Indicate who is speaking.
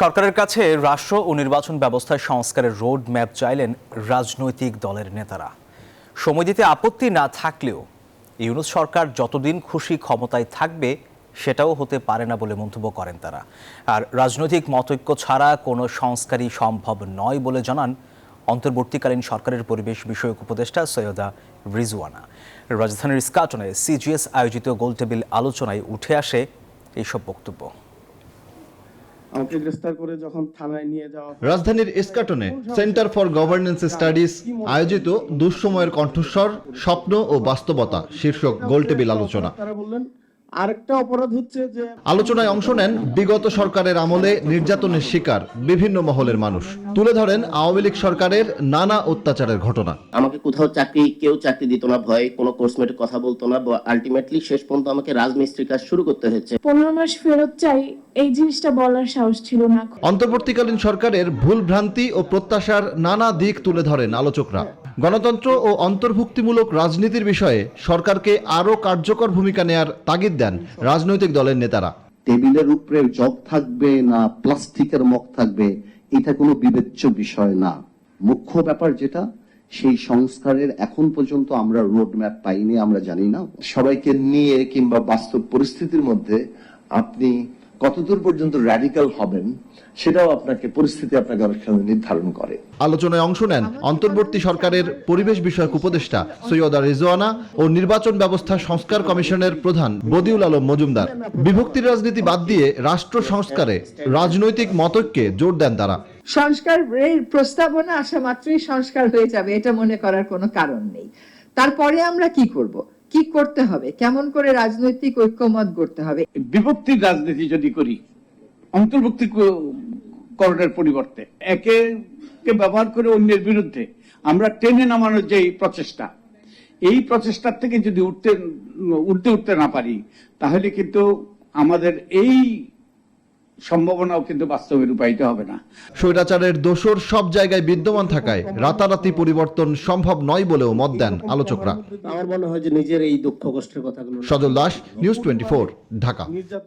Speaker 1: সরকারের কাছে রাষ্ট্র ও নির্বাচন ব্যবস্থায় সংস্কারের রোড ম্যাপ চাইলেন রাজনৈতিক দলের নেতারা। সময় দিতে আপত্তি না থাকলেও ইউনুস সরকার যতদিন খুশি ক্ষমতায় থাকবে সেটাও হতে পারে না বলে মন্তব্য করেন তারা। আর রাজনৈতিক মতৈক্য ছাড়া কোনো সংস্কারই সম্ভব নয় বলে জানান অন্তর্বর্তীকালীন সরকারের পরিবেশ বিষয়ক উপদেষ্টা সৈয়দা রিজওয়ানা। রাজধানীর স্কাটনে সিজিএস আয়োজিত গোলটেবিল আলোচনায় উঠে আসে এইসব বক্তব্য।
Speaker 2: আমাকে গ্রেফতার করে যখন থানায় নিয়ে যাওয়া
Speaker 3: রাজধানীর ইস্কাটনে সেন্টার ফর গভর্নেন্স স্টাডিজ আয়োজিত দুঃসময়ের কণ্ঠস্বর স্বপ্ন ও বাস্তবতা শীর্ষক গোলটেবিল আলোচনা।
Speaker 2: তারা বললেন আরেকটা অপরাধ হচ্ছে যে
Speaker 3: আলোচনায় অংশ নেন বিগত সরকারের আমলে নির্যাতনের শিকার বিভিন্ন মহলের মানুষ। তুলে ধরেন আওয়ামী লীগ সরকারের নানা অত্যাচারের ঘটনা।
Speaker 4: আমাকে কোথাও চাকরি কেউ চাকরি দিত না ভয়ে কোনো কোর্সমেটে কথা বলতো না আলটিমেটলি শেষ পর্যন্ত আমাকে রাজমিস্ত্রি কাজ শুরু করতে হয়েছে।
Speaker 5: পনেরো মাস ফেরত চাই এই জিনিসটা বলার সাহস ছিল না।
Speaker 3: অন্তর্বর্তীকালীন সরকারের ভুল ভ্রান্তি ও প্রত্যাশার নানা দিক তুলে ধরেন আলোচকরা। গণতন্ত্র ও অন্তর্ভুক্তিমূলক রাজনীতির বিষয়ে সরকারকে আরও কার্যকর ভূমিকা নেয়ার তাগিদ দেন রাজনৈতিক দলের নেতারা।
Speaker 6: টেবিলের উপরে জগ থাকবে না, প্লাস্টিকের মগ থাকবে, এটা কোনো বিবেচ্য বিষয় না। মুখ্য ব্যাপার যেটা, সেই সংস্কারের এখন পর্যন্ত আমরা রোড ম্যাপ পাইনি, আমরা জানি না।
Speaker 7: সবাইকে নিয়ে কিংবা বাস্তব পরিস্থিতির মধ্যে আপনি কতদূর পর্যন্ত র্যাডিক্যাল হবেন সেটাও আপনাকে পরিস্থিতি আপনাকে অনেক সময় নির্ধারণ করে।
Speaker 3: আলোচনায় অংশ নেন অন্তর্বর্তী সরকারের পরিবেশ বিষয়ক উপদেষ্টা সৈয়দা রিজওয়ানা ও নির্বাচন ব্যবস্থা সংস্কার কমিশনের প্রধান বদিউল আলম মজুমদার। বিভক্তির রাজনীতি বাদ দিয়ে রাষ্ট্র সংস্কারে রাজনৈতিক মতকে জোর দেন তারা।
Speaker 8: সংস্কার প্রস্তাবনা আসা মাত্রই সংস্কার হয়ে যাবে এটা মনে করার কোনো কারণ নেই। তারপরে আমরা কি করব? কি করতে হবে? কেমন করে রাজনৈতিক ঐক্যমত করতে হবে?
Speaker 9: বিভক্তির রাজনীতি যদি করি, অন্তর্ভুক্তি করণের পরিবর্তে, একে ব্যবহার করে অন্যের বিরুদ্ধে, আমরা টেনে নামানোর যে প্রচেষ্টা, এই প্রচেষ্টার থেকে যদি উঠতে উঠতে উঠতে না পারি, তাহলে কিন্তু আমাদের এই সম্ভাবনাও কিন্তু বাস্তবে রূপায়িত হবে না।
Speaker 3: স্বৈরাচারের দোষর সব জায়গায় বিদ্যমান থাকায় রাতারাতি পরিবর্তন সম্ভব নয় বলেও মত দেন আলোচকরা।
Speaker 2: আমার মনে হয় যে নিজের এই দুঃখ কষ্টের কথাগুলো
Speaker 3: সজল দাস নিউজ টোয়েন্টি ঢাকা।